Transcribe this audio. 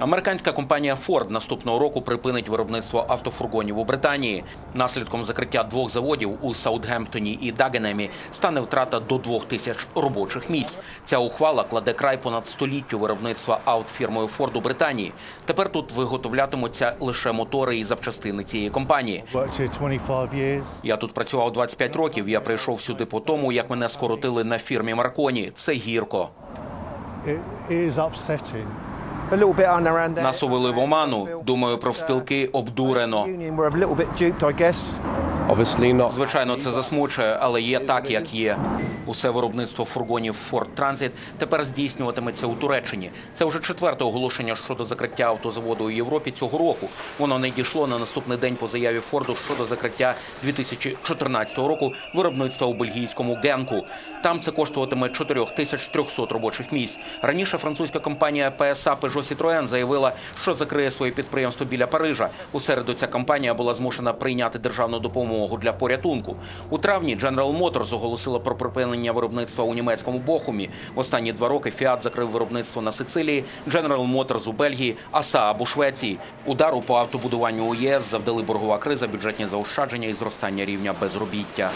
Американська компанія Ford наступного року припинить виробництво автофургонів у Британії. Наслідком закриття двох заводів у Саутгемптоні і Дагенемі стане втрата до двох тисяч робочих місць. Ця ухвала кладе край понад століттю виробництва аут фірмою Ford у Британії. Тепер тут виготовлятимуться лише мотори і запчастини цієї компанії. Worked here 25 years. Я тут працював 25 років. Я прийшов сюди по тому, як мене скоротили на фірмі Марконі. Це гірко. It is upsetting. Нас увели в оману. Думаю, профспілки обдурено. Звичайно, це засмучує, але є так, як є. Усе виробництво фургонів Ford Transit тепер здійснюватиметься у Туреччині. Це вже четверте оголошення щодо закриття автозаводу у Європі цього року. Воно не дійшло на наступний день по заяві Форду щодо закриття 2014 року виробництва у бельгійському Генку. Там це коштуватиме 4300 робочих місць. Раніше французька компанія PSA Peugeot Citroën заявила, що закриє своє підприємство біля Парижа. У середу ця компанія була змушена прийняти державну допомогу для порятунку. У травні General Motors оголосила про припинення виробництва у німецькому Бохумі. В останні два роки Fiat закрив виробництво на Сицилії, General Motors у Бельгії, а Швеції. Удару по автобудуванню у ЄС завдали боргова криза, бюджетні заощадження і зростання рівня безробіття.